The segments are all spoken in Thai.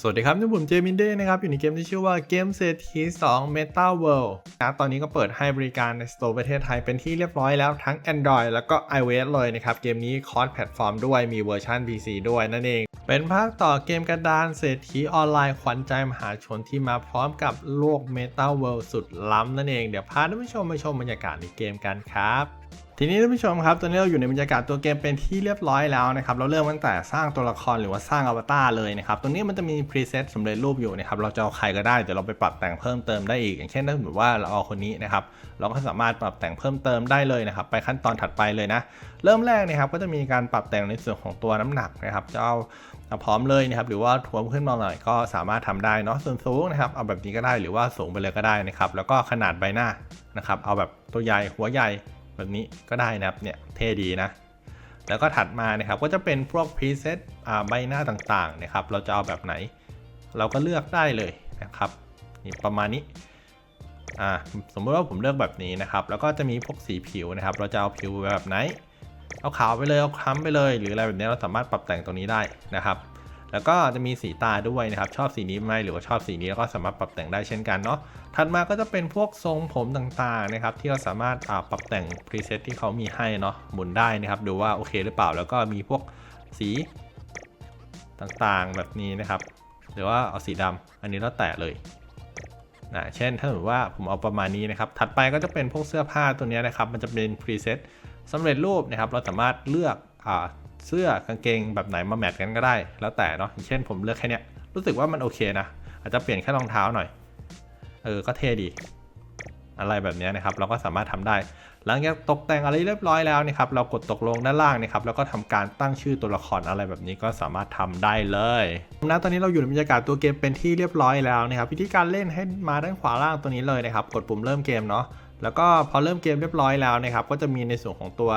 สวัสดีครับนี่ผมเจมินเด้นะครับ อยู่ในเกมที่ชื่อว่าเกมเศรษฐี2 Meta World นะตอนนี้ก็เปิดให้บริการใน Store ประเทศไทยเป็นที่เรียบร้อยแล้วทั้ง Android แล้วก็ iOS เลยนะครับ เกมนี้คอร์สแพลตฟอร์มด้วยมีเวอร์ชัน PC ด้วยนั่นเอง เป็นภาคต่อเกมกระดานเศรษฐีออนไลน์ขวัญใจมหาชนที่มาพร้อมกับโลก Meta World สุดล้ำนั่นเอง เดี๋ยวพาท่านผู้ชมไปชมบรรยากาศในเกมกันครับ ทีนี้ท่านผู้ชมครับตอนนี้เราอยู่ในบรรยากาศตัวเกมเป็นที่เรียบร้อยแล้วนะครับเราเริ่มตั้งแต่สร้างตัวละครหรือว่าสร้างอวตารเลยนะครับตรงนี้มันจะมีพรีเซตสำเร็จรูปอยู่นะครับเราจะเอาใครก็ได้เดี๋ยวเราไปปรับแต่งเพิ่มเติมได้อีก อย่างเช่นถ้าสมมติว่าเราเอาคนนี้นะครับเราก็สามารถปรับแต่งเพิ่มเติมได้เลยนะครับไปขั้นตอนถัดไปเลยนะ เริ่มแรกนะครับก็จะมีการปรับแต่งในส่วนของตัวน้ำหนักนะครับจะเอาเอาพร้อมเลยนะครับหรือว่าทวมขึ้นมาหน่อยก็สามารถทำได้เนาะส่วนสูงนะครับเอาแบบนี้ก็ได้หรือว่าสูงไปเลยก็ได้นะครับแล้วก็ขนาดใบหน้านะครับเอาแบบตัวใหญ่หัวใหญ่ แบบนี้ก็ได้นะครับเนี่ยเท่ดีนะแล้วก็ถัดมานะครับก็จะเป็นพวกพรีเซตใบหน้าต่างๆนะครับเราจะเอาแบบไหน เราก็เลือกได้เลยนะครับนี่ประมาณนี้อ่าสมมติว่าผมเลือกแบบนี้นะครับ แล้วก็จะมีพวกสีผิวนะครับ เราจะเอาผิวแบบไหน เอาขาวไปเลยเอาคล้ำไปเลย หรืออะไรแบบนี้เราสามารถปรับแต่งตรงนี้ได้นะครับ แล้วก็จะมีสีตาด้วยนะครับชอบสีนี้ไหมหรือว่าชอบสีนี้ก็สามารถปรับแต่งได้เช่นกันเนาะถัดมาก็จะเป็นพวกทรงผมต่างๆนะครับที่เราสามารถปรับแต่งพรีเซตที่เขามีให้เนาะหมุนได้นะครับดูว่าโอเคหรือเปล่าแล้วก็มีพวกสีต่างๆแบบนี้นะครับ หรือว่าเอาสีดำอันนี้แล้วแต่เลยนะเช่นถ้าสมมติว่าผมเอาประมาณนี้นะครับ ถัดไปก็จะเป็นพวกเสื้อผ้าตัวนี้นะครับ มันจะเป็นพรีเซตสำเร็จรูปนะครับ เราสามารถเลือกอ่า เสื้อกางเกงแบบไหนมาแมทกันก็ได้ แล้วแต่เนาะเช่นผมเลือกแค่เนี้ยรู้สึกว่ามันโอเคนะ อาจจะเปลี่ยนแค่รองเท้าหน่อย เออ ก็เท่ดี อะไรแบบนี้นะครับ เราก็สามารถทำได้ หลังจากตกแต่งอะไรเรียบร้อยแล้วนะครับ เรากดตกลงด้านล่างนะครับ แล้วก็ทำการตั้งชื่อตัวละครอะไรแบบนี้ก็สามารถทำได้เลยนะตอนนี้เราอยู่ในบรรยากาศตัวเกมเป็นที่เรียบร้อยแล้วนะครับวิธีการเล่นให้มาด้านขวาล่างตัวนี้เลยนะครับ กดปุ่มเริ่มเกมเนาะแล้วก็พอเริ่มเกมเรียบร้อยแล้วนะครับ ก็จะมีในส่วนของตัว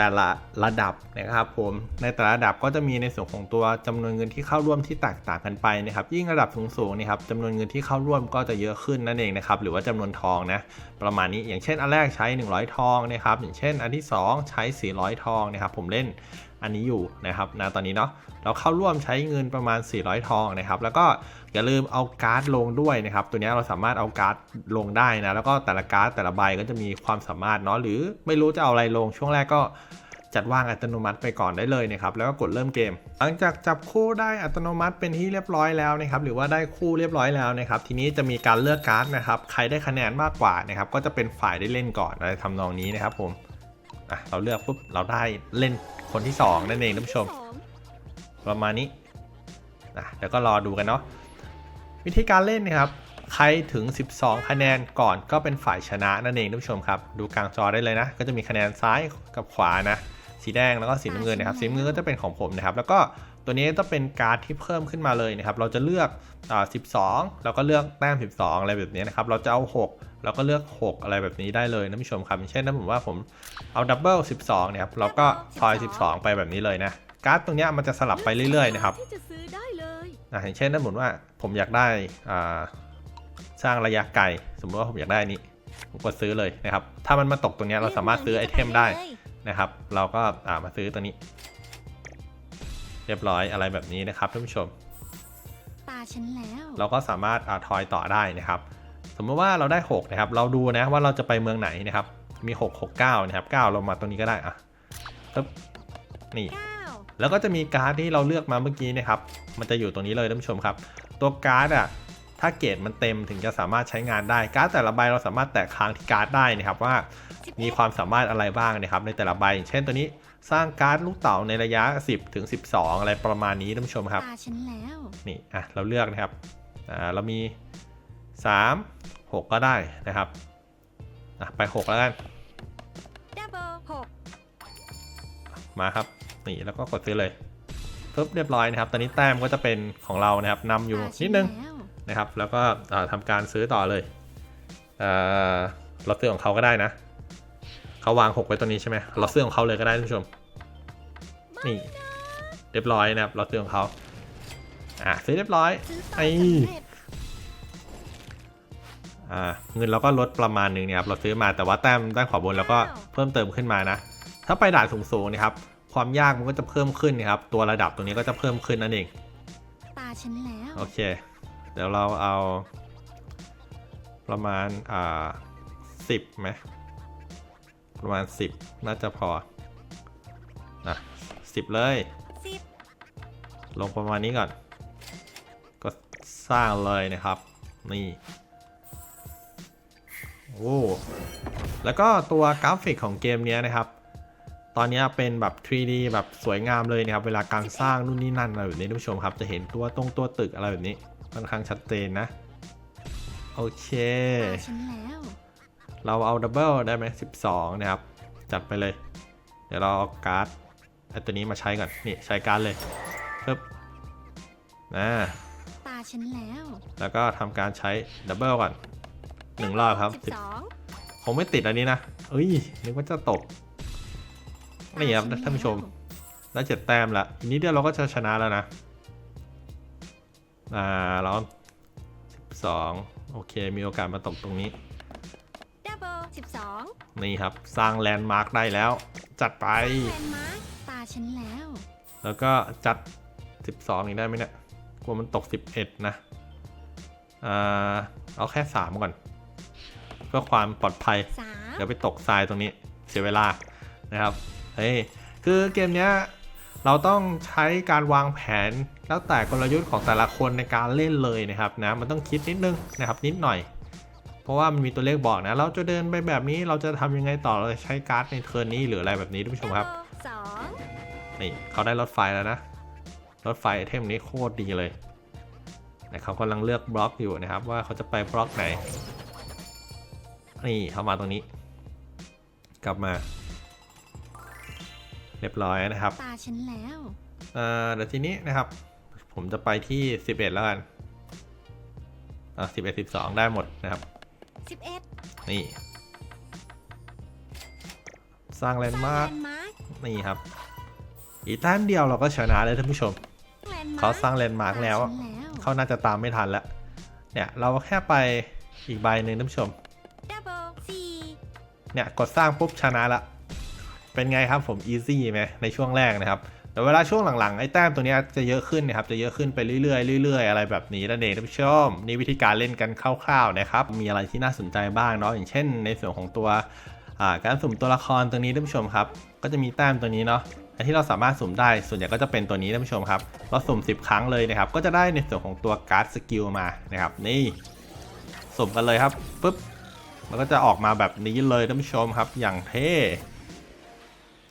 แต่ละระดับนะครับผมในแต่ละระดับก็จะมีในส่วนของตัวจำนวนเงินที่เข้าร่วมที่แตกต่างกันไปนะครับยิ่งระดับสูงๆนะครับจำนวนเงินที่เข้าร่วมก็จะเยอะขึ้นนั่นเองนะครับหรือว่าจำนวนทองนะประมาณนี้อย่างเช่นอันแรกใช้ 100 ทองนะครับอย่างเช่น อันที่ 2 ใช้ 400 ทองนะครับผมเล่นอันนี้อยู่นะครับนะตอนนี้เนาะเราเข้าร่วมใช้เงินประมาณ 400 ทองนะครับแล้วก็อย่าลืมเอาการ์ดลงด้วยนะครับตัวนี้เราสามารถเอาการ์ดลงได้นะแล้วก็แต่ละการ์ดแต่ละใบก็จะมีความสามารถเนาะหรือไม่รู้จะเอาอะไรลงช่วงแรกก็ จัดวางอัตโนมัติไปก่อนได้เลยนะครับแล้วก็กดเริ่มเกม หลังจากจับคู่ได้อัตโนมัติเป็นที่เรียบร้อยแล้วนะครับหรือว่าได้คู่เรียบร้อยแล้วนะครับทีนี้จะมีการเลือกการ์ดนะครับใครได้คะแนนมากกว่านะครับก็จะเป็นฝ่ายได้เล่นก่อนอะไรทำนองนี้นะครับผมอะเราเลือกปุ๊บเราได้เล่นคนที่สองนั่นเองท่านผู้ชม ประมาณนี้นะเดี๋ยวก็รอดูกันเนาะวิธีการเล่นนะครับ ใครถึง 12 คะแนนก่อนก็เป็นฝ่ายชนะนั่นเองท่านผู้ชมครับ ดูกลางจอได้เลยนะ ก็จะมีคะแนนซ้ายกับขวานะ สีแดงแล้วก็สีน้ำเงินนะครับสีน้ำเงินก็จะเป็นของผมนะครับ แล้วก็ตัวนี้จะเป็นการ์ดที่เพิ่มขึ้นมาเลยนะครับ เราจะเลือกอ่า12 แล้วก็เลือกแต้ม 12 อะไรแบบนี้นะครับ เราจะเอา6เราก็เลือก 6 อะไรแบบนี้ได้เลยท่านผู้ชมครับอย่างเช่นถ้าผมว่าผมเอาดับเบิล12เนี่ยครับเราก็ทอย 12 ไปแบบนี้เลยนะการ์ดตรงเนี้ยมันจะสลับไปเรื่อยๆนะครับที่จะซื้อได้เลยอะอย่างเช่นถ้าสมมติว่าผมอยากได้อ่าสร้างระยะไกลสมมติว่าผมอยากได้นี้ผมกดซื้อเลยนะครับ ถ้ามันมาตกตรงเนี้ยเราสามารถซื้อไอเทมได้ นะครับ เราก็อ่ามาซื้อตัวนี้ เรียบร้อยอะไรแบบนี้นะครับท่านผู้ชม ตาฉันแล้ว เราก็สามารถอ่าทอยต่อได้นะครับ สมมติว่าเราได้ 6 นะครับ เราดูนะว่าเราจะไปเมืองไหนนะครับ มี 6 6 9 นะครับ 9 เรามาตรงนี้ก็ได้อะปึ๊บนี่เก้าแล้วก็จะมีการ์ดที่เราเลือกมาเมื่อกี้นะครับ มันจะอยู่ตรงนี้เลยท่านผู้ชมครับ ตัวการ์ดอะ ถ้าเกรดมันเต็มถึงจะสามารถใช้งานได้ การ์ดแต่ละใบเราสามารถแตะค้างที่การ์ดได้นะครับว่าสิบมีความสามารถอะไรบ้างนะครับในแต่ละใบอย่างเช่นตัวนี้สร้างการ์ดลูกเต๋าในระยะ 10ถึง12 อะไรประมาณนี้ท่านผู้ชมครับตาฉันแล้วนี่อะเราเลือกนะครับอ่าเรามี 3 6 ก็ได้นะครับอะไป 6 แล้วกันดับเบิลหกมาครับนี่แล้วก็กดซื้อเลยปุ๊บเรียบร้อยนะครับ ตอนนี้แต้มก็จะเป็นของเรานะครับนำอยู่ตาฉันิดนึงแล้ว นะครับ แล้วก็อ่าทำการซื้อต่อเลยเอ่อเราซื้อของเขาก็ได้นะ เขาวาง6ไว้ตัวนี้ใช่ไหมเราซื้อของเขาเลยก็ได้ท่านผู้ชม นี่เรียบร้อยนะครับเราซื้อของเขาอะซื้อเรียบร้อยซื้อต่อไอ้สำเร็จอ่าเงินเราก็ลดประมาณหนึ่งเนี่ยครับเราซื้อมาแต่ว่าแต้มด้านขวาบนเราก็เพิ่มเติมขึ้นมานะ ถ้าไปด่านสูงๆนะครับ ความยากมันก็จะเพิ่มขึ้นนะครับ ตัวระดับตรงนี้ก็จะเพิ่มขึ้นนั่นเอง ตาฉันแล้ว โอเคเดี๋ยวเราเอาประมาณอ่าสิบไหมประมาณสิบน่าจะพอนะสิบเลยสิบลงประมาณนี้ก่อน ก็สร้างเลยนะครับ นี่ โอ้ แล้วก็ตัวกราฟิกของเกมเนี้ยนะครับ ตอนเนี้ยเป็นแบบ 3D แบบสวยงามเลยนะครับ เวลาการสร้างนู่นนี่นั่นอะไรแบบนี้ท่านผู้ชมครับ จะเห็นตัวตรงตัวตึกอะไรแบบนี้ ค่อนข้างชัดเจนนะ โอเคตาฉันแล้ว เราเอาดับเบิลได้ไหม12นะครับ จัดไปเลย เดี๋ยวเราเอาการ์ดไอตัวนี้มาใช้ก่อน นี่ใช้การ์ดเลยปึ๊บนะตาฉันแล้ว แล้วก็ทำการใช้ดับเบิลก่อนหนึ่งรอบครับสิบสิบสองคงไม่ติดอันนี้นะ เอ้ย นึกว่าจะตก นี่ครับท่านผู้ชม ได้เจ็ดแต้มละอีกนิดเดียวเราก็จะชนะแล้วนะ อ่าเราสิบสองโอเค มีโอกาสมาตกตรงนี้ ดับเบิลสิบสองนี่ครับ สร้างแลนด์มาร์คได้แล้ว จัดไป แลนด์มาร์คตาฉันแล้ว แล้วก็จัด 12อีกได้ไหมเนี่ย กลัวมันตก 11 นะ อ่า เอาแค่ 3 ก่อน เพื่อความปลอดภัย สามเดี๋ยวไปตกทรายตรงนี้เสียเวลานะครับ เฮ้ย คือเกมเนี้ยเราต้องใช้การวางแผน แล้วแต่กลยุทธ์ของแต่ละคนในการเล่นเลยนะครับนะมันต้องคิดนิดนึงนะครับนิดหน่อย เพราะว่ามันมีตัวเลขบอกนะ เราจะเดินไปแบบนี้เราจะทำยังไงต่อเราจะใช้การ์ดในเทิร์นนี้หรืออะไรแบบนี้ท่านผู้ชมครับดับเบิลสองนี่เขาได้รถไฟแล้วนะรถไฟไอเทมนี้โคตรดีเลยแต่เขากำลังเลือกบล็อกอยู่นะครับ ว่าเขาจะไปบล็อกไหนนี่เข้ามาตรงนี้ กลับมา เรียบร้อยนะครับตาฉันแล้วเอ่อเดี๋ยวทีนี้นะครับ ผมจะไปที่11แล้วกันอะ11 12ได้หมดนะครับสิบเอ็ดนี่ สร้างแลนด์มาร์คแลนด์มาร์คนี่ครับ อีกแต้มเดียวเราก็ชนะเลยท่านผู้ชมแลนด์มาร์คเขาสร้างแลนด์มาร์กแล้วตาฉันแล้ว เขาน่าจะตามไม่ทันแล้ว เนี่ยเราแค่ไปอีกใบหนึ่งท่านผู้ชมดับเบิลสี่เนี่ยกดสร้างปุ๊บชนะละ เป็นไงครับผมอีซี่ไหมในช่วงแรกนะครับ แต่เวลาช่วงหลังๆ ไอ้แต้มตัวนี้จะเยอะขึ้นนะครับ จะเยอะขึ้นไปเรื่อยๆเรื่อยๆ อะไรแบบนี้นั่นเองท่านผู้ชมนี่วิธีการเล่นกันคร่าวๆนะครับ มีอะไรที่น่าสนใจบ้างเนาะ อย่างเช่น ในส่วนของตัวการสุ่มตัวละครตัวนี้ท่านผู้ชมครับ ก็จะมีแต้มตัวนี้เนาะอันที่เราสามารถสุ่มได้ส่วนใหญ่ก็จะเป็นตัวนี้ท่านผู้ชมครับ เราสุ่ม 10 ครั้งเลยนะครับ ก็จะได้ในส่วนของตัวการ์ดสกิลมานะครับ นี่สุ่มกันเลยครับปุ๊บมันก็จะออกมาแบบนี้เลยท่านผู้ชมครับ อย่างเท่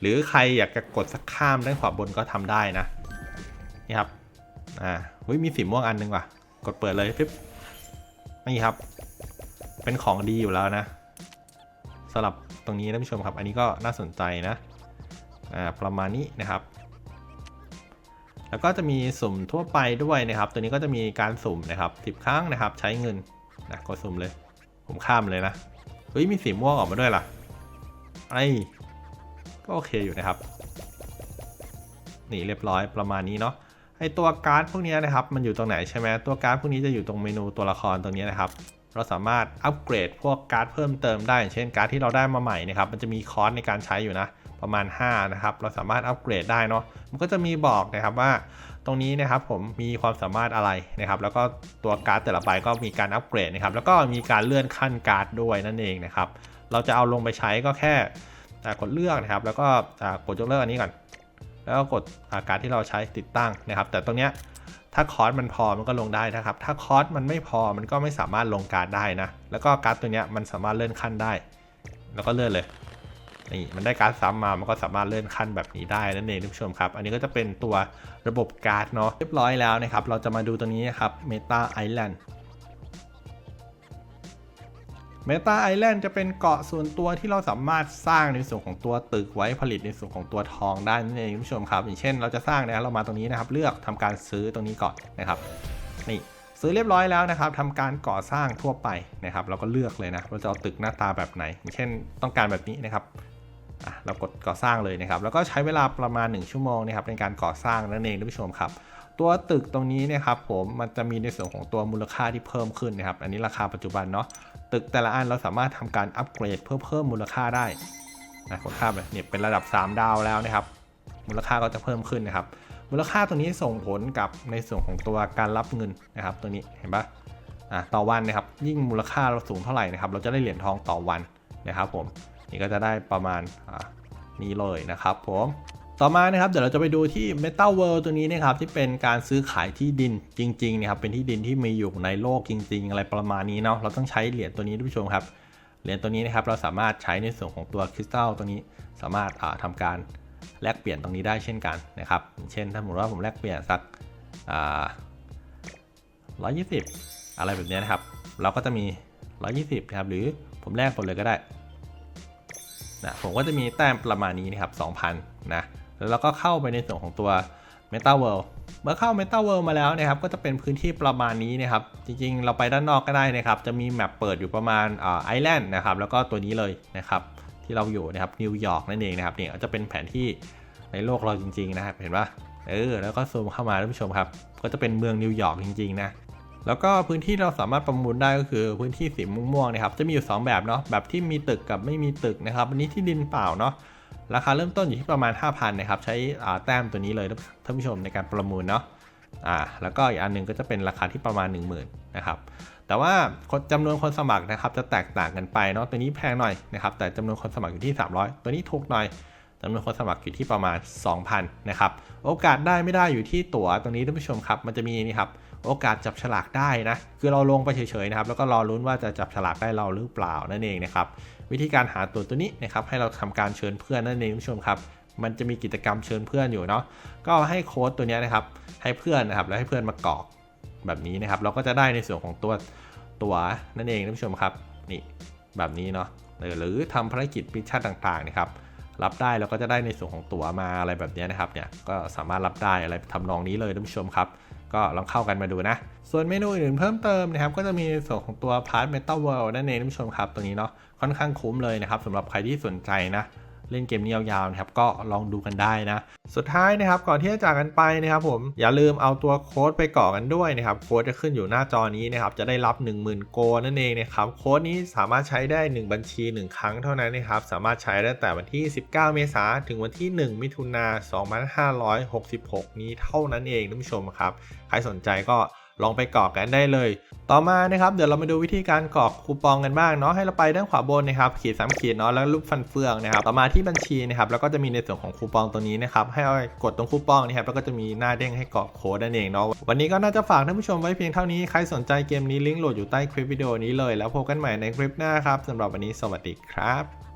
หรือใครอยากจะกดสักข้ามด้านขวาบนก็ทำได้นะ นี่ครับ อ่าเฮ้ยมีสีม่วงอันหนึงว่ะ กดเปิดเลยปิ๊บ นี่ครับ เป็นของดีอยู่แล้วนะสำหรับตรงนี้ท่านผู้ชมครับ อันนี้ก็น่าสนใจนะ อ่า ประมาณนี้นะครับแล้วก็จะมีสุ่มทั่วไปด้วยนะครับ ตัวนี้ก็จะมีการสุ่มนะครับ10 ครั้งนะครับ ใช้เงินนะกดสุ่มเลย ผมข้ามเลยนะ เฮ้ยมีสีม่วงออกมาด้วยล่ะ ไอ ก็โอเคอยู่นะครับนี่เรียบร้อยประมาณนี้เนาะไอตัวการ์ดพวกนี้นะครับมันอยู่ตรงไหนใช่ไหมตัวการ์ดพวกนี้จะอยู่ตรงเมนูตัวละครตรงนี้นะครับ เราสามารถอัปเกรดพวกการ์ดเพิ่มเติมได้อย่างเช่นการ์ดที่เราได้มาใหม่นะครับมันจะมีคอร์สในการใช้อยู่นะประมาณ 5 นะครับ เราสามารถอัปเกรดได้เนาะ มันก็จะมีบอกนะครับว่าตรงนี้นะครับผมมีความสามารถอะไรนะครับ แล้วก็ตัวการ์ดแต่ละใบก็มีการอัปเกรดนะครับ แล้วก็มีการเลื่อนขั้นการ์ดด้วยนั่นเองนะครับ เราจะเอาลงไปใช้ก็แค่ กดเลือกนะครับ แล้วก็กดยกเลิกอันนี้ก่อน แล้วก็กดาการที่เราใช้ติดตั้งนะครับ แต่ตรงเนี้ยถ้าคอร์สมันพอมันก็ลงได้นะครับ ถ้าคอร์สมันไม่พอมันก็ไม่สามารถลงการ์ดได้นะ แล้วก็การ์ดตัวเนี้ยมันสามารถเลื่อนขั้นได้ แล้วก็เลื่อนเลยนี่มันได้การ์ดซ้ำมามันก็สามารถเลื่อนขั้นแบบนี้ได้นั่นเองท่านผู้ชมครับ อันนี้ก็จะเป็นตัวระบบการ์ดเนาะเรียบร้อยแล้วนะครับ เราจะมาดูตัวนี้นะครับ Meta Island Meta Island จะเป็นเกาะส่วนตัวที่เราสามารถสร้างในส่วนของตัวตึกไว้ผลิตในส่วนของตัวทองได้นั่นเองท่านผู้ชมครับ อย่างเช่นเราจะสร้างนะรเรามาตรงนี้นะครับ เลือกทำการซื้อตรงนี้ก่อนนะครับนี่ซื้อเรียบร้อยแล้วนะครับทำการก่อสร้างทั่วไปนะครับ เราก็เลือกเลยนะเราจะเอาตึกหน้าตาแบบไหน อย่างเช่นต้องการแบบนี้นะครับอะเรากดก่อสร้างเลยนะครับ แล้วก็ใช้เวลาประมาณ 1 ชั่วโมงนะครับในการก่อสร้างนั่นเองท่านผู้ชมครับ ตัวตึกตรงนี้นะครับผมมันจะมีในส่วนของตัวมูลค่าที่เพิ่มขึ้นนะครับ อันนี้ราคาปัจจุบันเนาะตึกแต่ละอันเราสามารถทำการอัปเกรดเพื่อเพิ่มมูลค่าได้นะกดข้ามเลยเนี่ยเป็นระดับ 3 ดาวแล้วนะครับ มูลค่าก็จะเพิ่มขึ้นนะครับ มูลค่าตัวนี้ส่งผลกับในส่วนของตัวการรับเงินนะครับ ตัวนี้เห็นปะอะต่อวันนะครับ ยิ่งมูลค่าเราสูงเท่าไหร่นะครับ เราจะได้เหรียญทองต่อวันนะครับ ผมนี่ก็จะได้ประมาณอ่านี้เลยนะครับ ผม ต่อมานะครับเดี๋ยวเราจะไปดูที่ Metal World ตัวนี้นะครับที่เป็นการซื้อขายที่ดินจริงๆนะครับเป็นที่ดินที่มีอยู่ในโลกจริง ๆ อะไรประมาณนี้เนาะเราต้องใช้เหรียญตัวนี้ท่านผู้ชมครับเหรียญตัวนี้นะครับเราสามารถใช้ในส่วนของตัวคริสตัลตัวนี้สามารถาทำการแลกเปลี่ยนตรงนี้ได้เช่นกันนะครับเช่นถ้าสมมติว่าผมแลกเปลี่ยนสักร้อยยี่สิบอะไรแบบนี้นะครับเราก็จะมี 120นะครับหรือผมแลกหมดเลยก็ได้นะผมก็จะมีแต้มประมาณนี้นะครับ2,000นะ แล้วเราก็เข้าไปในส่วนของตัว Meta World เมื่อเข้า Meta World มาแล้วนะครับ ก็จะเป็นพื้นที่ประมาณนี้นะครับ จริงๆ เราไปด้านนอกก็ได้นะครับ จะมีแมปเปิดอยู่ประมาณไอแลนด์นะครับ แล้วก็ตัวนี้เลยนะครับ ที่เราอยู่นะครับนิวยอร์กนั่นเองนะครับเนี่ยจะเป็นแผนที่ในโลกเราจริง ๆ นะครับ เห็นปะเออ แล้วก็ซูมเข้ามาท่านผู้ชมครับ ก็จะเป็นเมืองนิวยอร์กจริง ๆ นะ แล้วก็พื้นที่เราสามารถประมูลได้ก็คือพื้นที่สีม่วงๆนะครับ จะมีอยู่ 2 แบบเนาะ แบบที่มีตึกกับไม่มีตึกนะครับ อันนี้ที่ดินเปล่าเนาะ ราคาเริ่มต้นอยู่ที่ประมาณ 5,000นะครับ ใช้แต้มตัวนี้เลยท่านผู้ชมในการประมูลเนาะอ่าแล้วก็อีกอันหนึงก็จะเป็นราคาที่ประมาณ 10,000นะครับแต่ว่าคนจำนวนคนสมัครนะครับจะแตกต่างกันไปเนาะตัวนี้แพงหน่อยนะครับแต่จำนวนคนสมัครอยู่ที่ 300 ตัวนี้ถูกหน่อยจำนวนคนสมัครอยู่ที่ประมาณ 2,000นะครับโอกาสได้ไม่ได้อยู่ที่ตั๋วตรงนี้ท่านผู้ชมครับมันจะมีนี่ครับ โอกาสจับฉลากได้นะ คือเราลงไปเฉยๆนะครับ แล้วก็รอลุ้นว่าจะจับฉลากได้เราหรือเปล่านั่นเองนะครับ วิธีการหาตัวตัวนี้นะครับ ให้เราทำการเชิญเพื่อนนั่นเองคุณผู้ชมครับ มันจะมีกิจกรรมเชิญเพื่อนอยู่เนาะ ก็ให้โค้ดตัวนี้นะครับ ให้เพื่อนนะครับ แล้วให้เพื่อนมากรอกแบบนี้นะครับ เราก็จะได้ในส่วนของตัวตัวนั่นเองท่านผู้ชมครับ นี่แบบนี้เนาะ หรือหรือทำภารกิจมิชชั่นต่างๆนะครับรับได้เราก็จะได้ในส่วนของตั๋วมาอะไรแบบนี้นะครับเนี่ยก็สามารถรับได้อะไรทำนองนี้เลยท่านผู้ชมครับ ก็ลองเข้ากันมาดูนะ ส่วนเมนูอื่นเพิ่มเติมนะครับ ก็จะมีในส่วนของตัว Part Metal World นั่นเองท่านผู้ชมครับ ตัวนี้เนาะค่อนข้างคุ้มเลยนะครับสำหรับใครที่สนใจนะ เล่นเกมนี้ยาวๆนะครับก็ลองดูกันได้นะ สุดท้ายนะครับก่อนที่จะจากกันไปนะครับผมอย่าลืมเอาตัวโค้ดไปก่อกันด้วยนะครับโค้ดจะขึ้นอยู่หน้าจอนี้นะครับจะได้รับ 10,000 โกนั่นเองนะครับโค้ดนี้สามารถใช้ได้ 1 บัญชี 1 ครั้งเท่านั้นนะครับสามารถใช้ได้แต่วันที่ 19 เมษายนถึงวันที่ 1 มิถุนายน2566 นี้เท่านั้นเองท่านผู้ชมครับใครสนใจก็ ลองไปกรอกกันได้เลย ต่อมานะครับเดี๋ยวเรามาดูวิธีการกรอกคูปองกันบ้างเนาะให้เราไปด้านขวาบนนะครับขีดสามขีดเนาะแล้วรูปฟันเฟืองนะครับต่อมาที่บัญชีนะครับแล้วก็จะมีในส่วนของคูปองตัวนี้นะครับให้เอากดตรงคูปองนะครับแล้วก็จะมีหน้าเด้งให้กรอกโค้ดนั่นเองเนาะวันนี้ก็น่าจะฝากท่านผู้ชมไว้เพียงเท่านี้ใครสนใจเกมนี้ลิงก์โหลดอยู่ใต้คลิปวิดีโอนี้เลย แล้วพบกันใหม่ในคลิปหน้าครับสำหรับวันนี้สวัสดีครับ